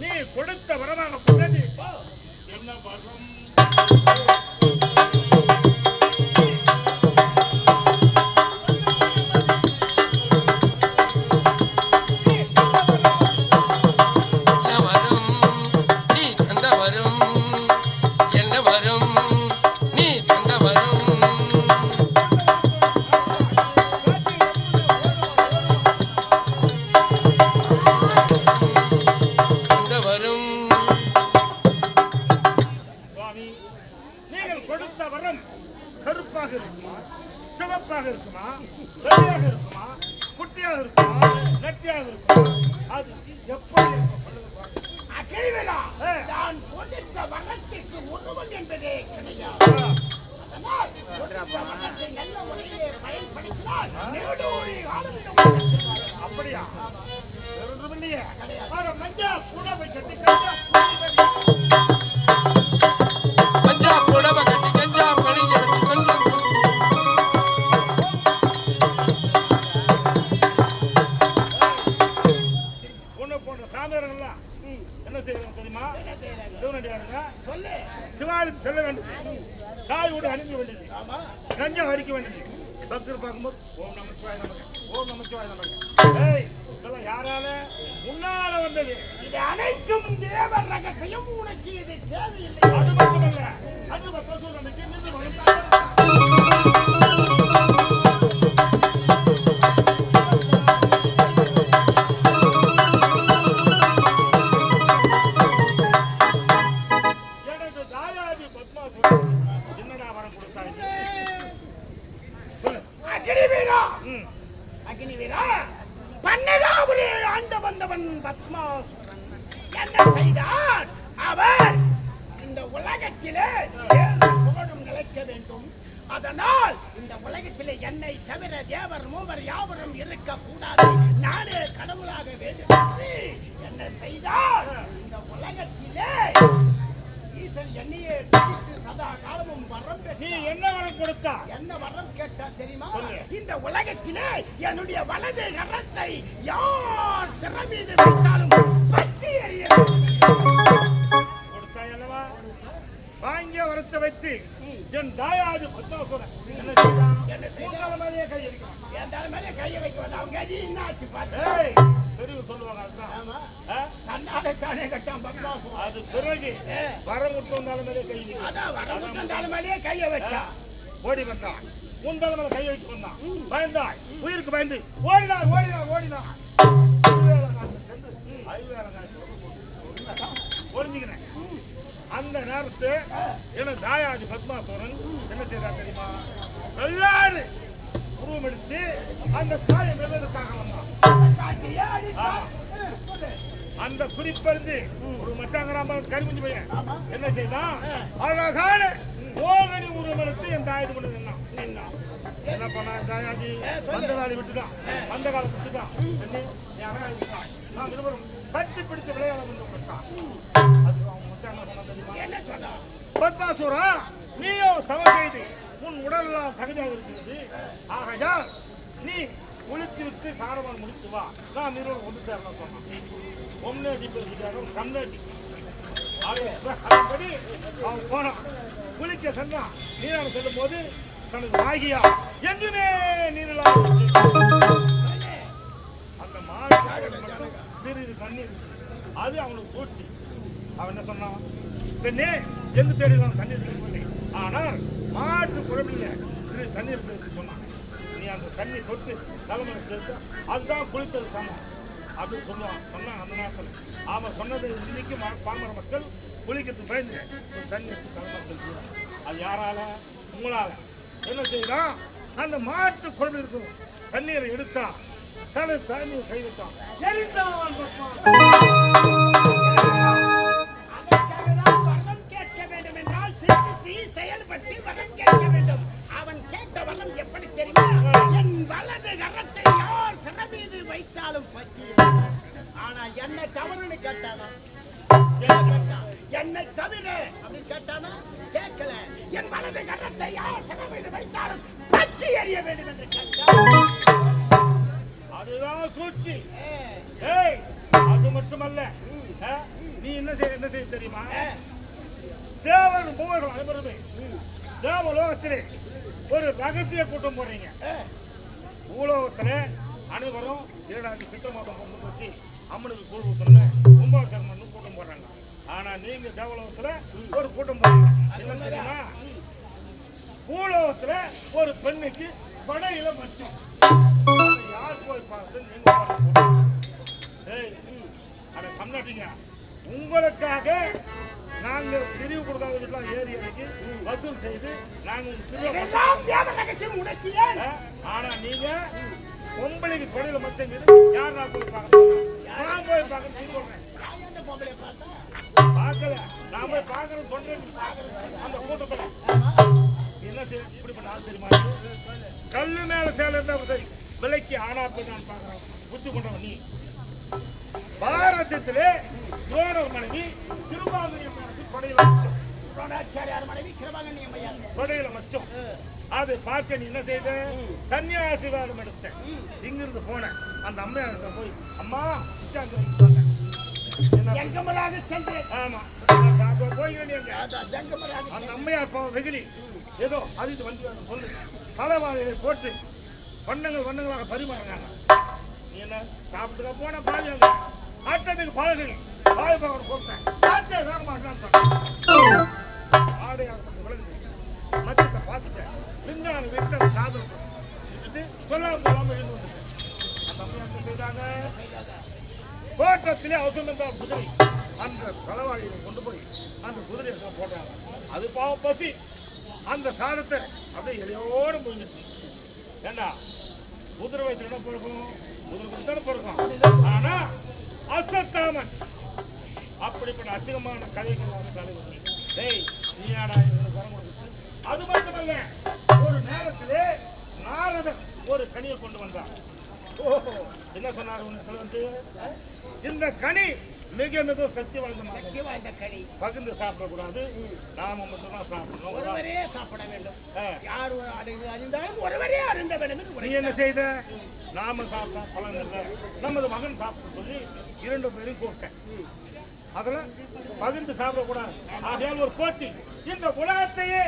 நீ கொடுத்த வரமாக போனது. என்ன வரம் சிவப்பாக இருக்குமா? வெள்ளையாக இருக்குமா? குட்டியாக இருக்குமா? நட்டியாக இருக்குமா? அது எப்படி. நான் கொடுத்த வரத்திற்கு உருவம் என்பதே கிடையாது அதனால் வரத்தை நல்ல முறையிலே பயன்படுத்தினால் அப்படியா? வேறொன்றும் இல்லையே என்ன செய்யணும் தெரியுமா? சிவனடியாருங்க சொல்லு. சிவாலயத்துக்கு செல்ல வேண்டியது காய் கூட அணிஞ்ச வேண்டியது. ஆமா. கஞ்சா அடிக்க வேண்டியது. பக்தர் பார்க்கும்போது ஓம் நமச்சிவாய நமக ஓம் நமச்சிவாய நமக. ஏய் இதெல்லாம் யாரால? முன்னால வந்தது. இது அனைத்தும் தேவர் ரகசியம். உனக்கு இது தேவையில்லை. அது மட்டுமல்ல அது அக்னி வீரா அக்னி வீரா பன்னதாபுரி ஆண்ட வந்தவன் பத்மாசுரன் என்ன செய்தார்? அவர் இந்த உலகத்திலே புகழும் நிலைக்க வேண்டும். அதனால் இந்த உலகத்திலே என்னை தவிர தேவர் மூவர் யாவரும் இருக்க கூடாது நானே என்னுடைய வலது கரத்தை யார் சிறை மீது வைத்தாலும் பத்தி எறிய கொடுத்தாய் அல்லவா வாங்கிய வரத்தை வைத்து என் தாயாதி கையை வைக்க வந்தா அவங்க என்னாச்சு ஏய் தெரிவு சொல்லுவாங்க தானே. கட்டான் அது பிறகு ஏ. வரம் விட்டு மேலே கை. அதான் வரமுட்டன் தலைமையிலேயே கையை வச்சா ஓடி வந்தான். உன் தலைமையில கை வைக்க வந்தான் பயந்தாய். உயிருக்கு பயந்து ஓடினார் ஓடினார் ஓடினார் ஒளிஞ்சுக்கினேன். அந்த நேரத்து என தாயாதி பத்மாசுரன் என்ன செய்தா தெரியுமா? வெள்ளாடு உருவம் எடுத்து அந்த காயை வெல்வதற்காக வந்தான். அந்த குறிப்பறிந்து ஒரு மச்சாங்கராமன் கரிமுஞ்சி பையன். என்ன செய்தான்? அழகான மோகனி உருவம் எடுத்து என் தாயத்து கொண்டு நின்னான் நின்னான். என்ன பண்ணா தாயாஜி. வந்த வேலை விட்டுட்டான் வந்த காலம் விட்டுட்டான் என்ன நான் இருவரும் கட்டி பிடித்து விளையாட கொண்டு விட்டான் அதுக்கு அவன் சொன்னா தெரியுமா? என்ன சொன்னா? பத்மாசுரா நீயோ தவம் செய்து உன் உடலெல்லாம் தகுதியாக இருக்கிறது. ஆகையால் நீ குளித்து விட்டு சாரவான் முடித்து வா. நான் நிறுவனம் கொண்டு சேரலாம் சொன்னான். ஒம்னேட்டி பேசுகிறாங்க கம்னேட்டி அதன்படி அவன் போனான் குளிக்க சென்றான் நீராட செல்லும் போது தனது நாகியா எங்குமே நீரில் அந்த மாடு மட்டும் சிறிது தண்ணீர் அது அவனுக்கு சூழ்ச்சி அவன் என்ன சொன்னான் பெண்ணே எங்கு தேடினாலும் தண்ணீர் கிடைக்கவில்லை ஆனால் மாட்டு குழம்பில் சிறு தண்ணீர் சேர்த்து சொன்னான் நீ அந்த தண்ணி தொட்டு தலைமுறை சேர்த்து அதுதான் குளித்தது சமம் அப்படின்னு சொல்லுவான் சொன்னான் அந்த நேரத்தில் அவன் சொன்னது இன்னைக்கு பாமர மக்கள் குளிக்கிறதுக்கு பயந்து தண்ணி எடுத்து தலைமுறை அது யாரால? உங்களால. என்ன செய்தான் அந்த மாட்டு குழம்பு இருக்கும் தண்ணீரை எடுத்தான் தனது தண்ணீர் கை விட்டான் கேட்க செயல்பட்டு வரம் கேட்க வேண்டும். அவன் கேட்ட வரம் எப்படி தெரியுமா? என் வலது கரத்தை யார் சில மீது வைத்தாலும் பற்றி ஆனா என்ன தவறுன்னு கேட்டானா? என்ன தவிர அப்படின்னு கேட்டானா? கேட்கல. என் வலது கரத்தை யார் சில மீது வைத்தாலும் பற்றி எறிய வேண்டும் என்று கேட்டான். அதுதான் சூழ்ச்சி. அது மட்டுமல்ல. நீ என்ன செய்ய என்ன செய்ய தெரியுமா? தேவன் மூவர்கள் அனைவருமே தேவலோகத்திலே ஒரு ரகசிய கூட்டம் போடுறீங்க. ஏ. பூலோகத்துல அனைவரும் இரண்டாயிரத்தி சித்திர மாதம் கொண்டு வச்சு அம்மனுக்கு கூழ் ஊத்தணும் கும்பாபிஷேகம் கூட்டம் போடுறாங்க. ஆனா நீங்க தேவலோகத்துல ஒரு கூட்டம் போடுறீங்க என்ன தெரியுமா? பூலோகத்துல ஒரு பெண்ணுக்கு படையில மச்சம் யார் போய் பார்த்து நீங்க பாருங்க. ஏய் அட கம்நாட்டிங்க உங்களுக்காக நாங்க பிரிவு கொடுக்காத வீட்டுலாம் ஏறி இறக்கி வசூல் செய்து நாங்க திருவிழா இதெல்லாம் தேவ ரகசியம் உணர்ச்சியே ஆ, ஆனா நீங்க பொம்பளைக்கு தொழில மச்சம் மீது யார் நான் போய் பார்க்கணும் நான் போய் பார்க்கணும் சொல்றேன் பார்க்கல. நான் போய் பார்க்கறேன்னு சொல்றேன். அந்த கூட்டத்துல. என்ன செய்ய இப்படிப்பட்ட ஆள் தெரியுமா? கல்லு மேல சேல இருந்தா சரி. விலைக்கு ஆனா போய் நான் பார்க்கறேன் புத்தி கொண்டவன் நீ. பாரதத்திலே துரோணர் மனைவி அம்மனுக்கு கொடையில மச்சம் துரோணாச்சாரியார் மனைவி அம்மையார் கொடையில மச்சம் அது பார்க்க நீ என்ன செய்த? சன்னியாசி வேடம் எடுத்த இங்கிருந்து போனேன். அந்த அம்மையார்கிட்ட போய் அம்மா ஜங்கமராக சென்று ஆமா. அந்த அம்மையார் வெகுளி. ஏதோ அதுக்கு வந்து சொல்லு தலைவாழையை போட்டு வண்ணங்கள் வண்ணங்களாக பரிமாறினாங்க. நீ என்ன சாப்பிட்டுக்க போன அங்க ஆட்டத்துக்கு பழகு பாய் பார்த்துட்டேன் அந்த என்ன அவசரம் தான் குதிரை அந்த களவாளியை கொண்டு போய் அந்த குதிரையை போட்டாங்க அது பாவம் பசி அந்த சாதத்தை அப்படியே இலையோடு போயிடுச்சு ஏண்டா குதிரை வயிற்று என்ன பிறக்கும் குதிரை வயிற்று தானே பிறக்கும் ஆனா அசத்தாமன் அப்படிப்பட்ட அசிங்கமான கதைகள் வந்து தலைவர். டேய் நீ ஆடா எனக்கு வரம் கொடுத்து அது மட்டுமல்ல ஒரு நேரத்திலே நாரதன் ஒரு கனியை கொண்டு வந்தான். ஓஹோ என்ன சொன்னார் உனக்கு வந்து இந்த கனி மிக மிக சக்தி வாய்ந்த. சக்தி வாய்ந்த கனி. பகிர்ந்து சாப்பிடக்கூடாது. நாம மட்டும் தான் சாப்பிடணும் ஒருவரே சாப்பிட வேண்டும். யார் ஒரு அறிந்து அறிந்தாலும் ஒருவரே அருந்த வேண்டும் நீ. என்ன செய்த? நாம சாப்பிட்டா பலன் இல்லை. நமது மகன் சாப்பிட சொல்லி இரண்டு பேரும் கூப்பிட்டேன். அதெல்லாம் பகிர்ந்து சாப்பிடக்கூடாது. ஆகையால் ஒரு போட்டி. இந்த உலகத்தையே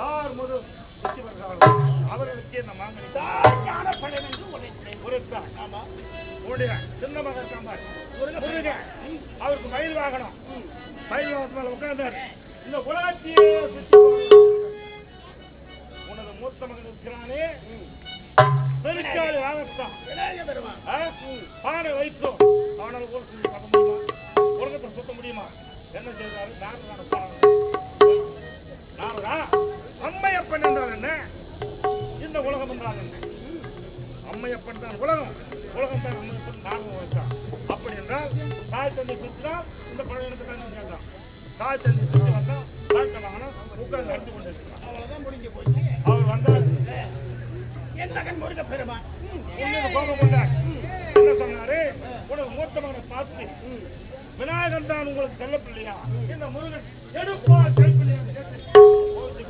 யார் முதல் சுற்றி பெறுகிறார்களோ அவர்களுக்கே இந்த மாங்கனி தான் ஞானப்பழம் என்று உரைத்தேன். உடைய சின்ன மகன் இருக்கான் பாரு. முருகன் அவருக்கு மயில் வாகனம். மயில் வாகனத்து மேல உட்கார்ந்தார். இந்த உலகத்தையே சுத்தி உனது மூத்த மகன் இருக்கிறானே. பெருச்சாளி வாகத்தான் விநாயக பெருமான் பானை வைத்தோம். அவனால் உலகத்தை பார்க்க உலகத்தை சுத்த முடியுமா? என்ன செய்தாரு? நாரதா அம்மையப்பன் என்றால் என்ன? இந்த உலகம் என்றால் என்ன? அம்மையப்பன் தான் உலகம். உலகம் தான் அம்மையப்பன் நாரதம் வைத்தான் அப்படி என்றால் தாய் தந்தை சுற்றினால் இந்த பழையனத்தை தான் கேட்டான் தாய் தந்தை சுற்றி வந்தால் தாய் வாங்கினா உட்கார்ந்து அடித்து கொண்டிருக்கிறான் அவ்வளவுதான் முடிஞ்சு போச்சு. அவர் வந்தார். என் மகன் முருக பெருமான்? கோபம் கொண்டார். என்ன சொன்னாரு? உனக்கு மூத்த மகனை பார்த்து விநாயகன் தான் உங்களுக்கு செல்ல பிள்ளையா இந்த முருகன் எடுப்பா கைப்பிள்ளையா கேட்டு கொண்டு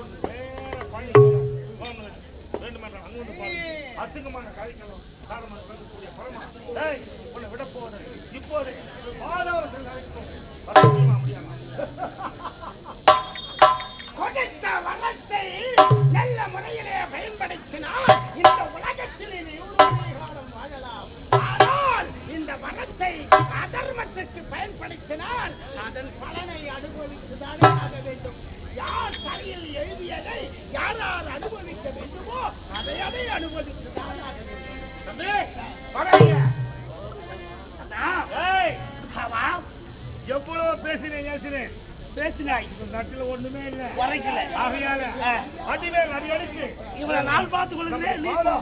ரெண்டு மணி நேரம் அங்க பாருங்க. அசிங்கமான கதைகளும் காரணமாக பேசக்கூடிய பரமா. டேய் உன்னை விட இப்போது மாதவரத்தில் அழைக்கும் முடியாமா. கொடுத்த வளத்தை நல்ல முறையிலே பயன்படுத்தினால் இந்த உலகத்தில் இவ்வளவு காலம் வாழலாம். ஆனால் இந்த வனத்தை அதர்மத்திற்கு பயன்படுத்தினால் அதன் பலனை அனுபவித்துதானே ஆக வேண்டும். யார் தலையில் எழுதியதை யார் யார் அனுபவிக்க வேண்டுமோ அதை அதை அனுபவித்துதான் ஆக வேண்டும். எவ்வளவு பேசினேன் பேசினேன் பேசினாய். இந்த நாட்டில் ஒண்ணுமே இல்லை. உரைக்கல. ஆகையால ஆ. அடிவேல் அடி அடித்து இவரை நான் பார்த்து கொள்கிறேன். நீ போ.